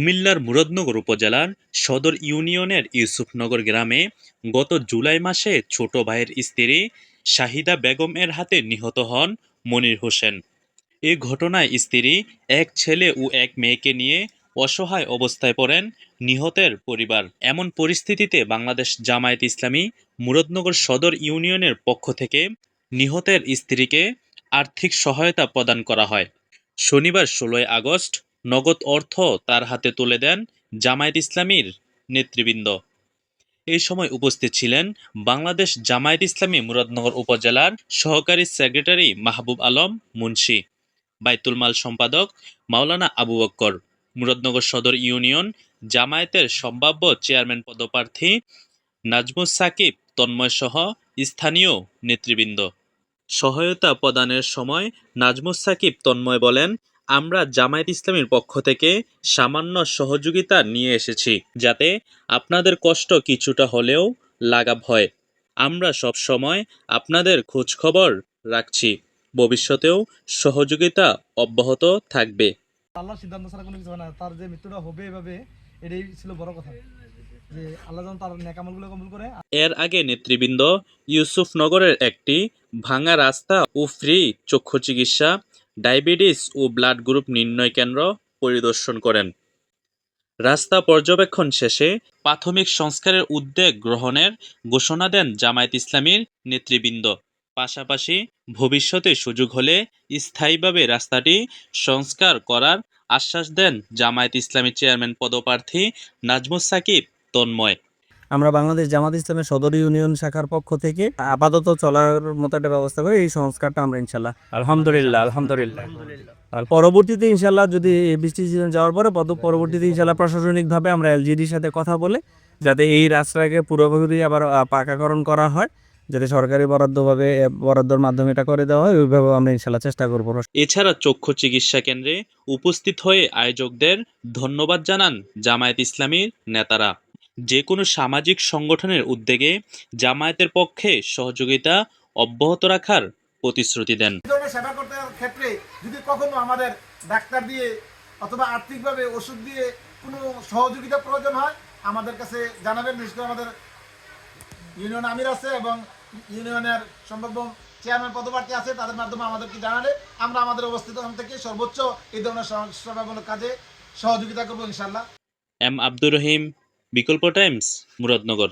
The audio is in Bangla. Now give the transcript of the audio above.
কুমিল্লার মুরাদনগর উপজেলার সদর ইউনিয়নের ইউসুফনগর গ্রামে গত জুলাই মাসে ছোট ভাইয়ের স্ত্রী শাহিদা বেগম এর হাতে নিহত হন মনির হোসেন। এ ঘটনায় স্ত্রী, এক ছেলে ও এক মেয়েকে নিয়ে অসহায় অবস্থায় পড়েন নিহতের পরিবার। এমন পরিস্থিতিতে বাংলাদেশ জামায়াত ইসলামী মুরাদনগর সদর ইউনিয়নের পক্ষ থেকে নিহতের স্ত্রীকে আর্থিক সহায়তা প্রদান করা হয়। শনিবার ষোলোই আগস্ট নগদ অর্থ তার হাতে তুলে দেন জামায়াত ইসলামীর নেতৃবৃন্দ। এই সময় উপস্থিত ছিলেন বাংলাদেশ জামায়াত ইসলামী মুরাদনগর উপজেলার সহকারী সেক্রেটারি মাহবুব আলম মুন্সি, বাইতুল মাল সম্পাদক মাওলানা আবু বক্কর, মুরাদনগর সদর ইউনিয়ন জামায়াতের সম্ভাব্য চেয়ারম্যান পদপ্রার্থী নাজমুস সাকিব তন্ময় সহ স্থানীয় নেতৃবৃন্দ। সহায়তা প্রদানের সময় নাজমুস সাকিব তন্ময় বলেন আমরা জামায়াত ইসলামীর পক্ষ থেকে সামান্য সহযোগিতা নিয়ে এসেছি যাতে আপনাদের কষ্ট কিছুটা হলেও লাঘব হয়। আমরা সব সময় আপনাদের খোঁজখবর রাখছি। ভবিষ্যতেও সহযোগিতা অব্যাহত থাকবে। আল্লাহর সিদ্ধান্ত ছাড়া কোনো কিছু না। তার যে মৃত্যুটা হবে এভাবে এটাই ছিল বড় কথা। যে আল্লাহ যেন তার নেকামলগুলো কবুল করে। এর আগে নেতৃবৃন্দ ইউসুফনগরের একটি ভাঙা রাস্তা ও ফ্রি চক্ষু চিকিৎসা ডায়াবেটিস ও ব্লাড গ্রুপ নির্ণয় কেন্দ্র পরিদর্শন করেন। রাস্তা পর্যবেক্ষণ শেষে প্রাথমিক সংস্কারের উদ্যোগ গ্রহণের ঘোষণা দেন জামায়াত ইসলামীর নেতৃবৃন্দ। পাশাপাশি ভবিষ্যতে সুযোগ হলে স্থায়ীভাবে রাস্তাটি সংস্কার করার আশ্বাস দেন জামায়াত ইসলামী চেয়ারম্যান পদপ্রার্থী নাজমুস সাকিব তন্ময়। আমরা বাংলাদেশ জামাত ইসলামের সদর ইউনিয়ন শাখার পক্ষ থেকে আপাতত চলার মতো একটা ব্যবস্থা করে এই সংস্কারটা আমরা ইনশাল্লাহ আলহামদুলিল্লাহ আলহামদুলিল্লাহ। পরবর্তীতে ইনশাল্লাহ যদি এই বৃষ্টি সিজন যাওয়ার পরে পদ পরবর্তীতে ইনশাল্লাহ প্রশাসনিকভাবে আমরা এলজিডির সাথে কথা বলে যাতে এই রাস্তাকে পুরোপুরি আবার আহ, পাকাকরণ করা হয় যাতে সরকারি বরাদ্দভাবে বরাদ্দর মাধ্যমে এটা করে দেওয়া হয় ওইভাবে আমরা ইনশাল্লাহ চেষ্টা করব। এছাড়া চক্ষু চিকিৎসা কেন্দ্রে উপস্থিত হয়ে আয়োজকদের ধন্যবাদ জানান জামায়াত ইসলামীর নেতারা। যে কোনো সামাজিক সংগঠনের উদ্যোগে জামায়াতের পক্ষে সহযোগিতা অব্যাহত রাখার প্রতিশ্রুতি দেন। সেবা করতে ক্ষেত্রে যদি কখনো আমাদের ডাক্তার দিয়ে অথবা আর্থিকভাবে ওষুধ দিয়ে কোনো সহযোগিতা প্রয়োজন হয় আমাদের কাছে জানাবেন। করে আমাদের ইউনিয়ন আমির আছে এবং ইউনিয়নের সম্ভাব্য চেয়ারম্যান পদপ্রার্থী আছে তাদের মাধ্যমে আমাদেরকে জানালে আমরা আমাদের অবস্থিত থেকে সর্বোচ্চ এই ধরনের সেবামূলক কাজে সহযোগিতা করব ইনশাল্লাহ এম আব্দুর রহিম বিকল্প টাইমস মুরাদনগর।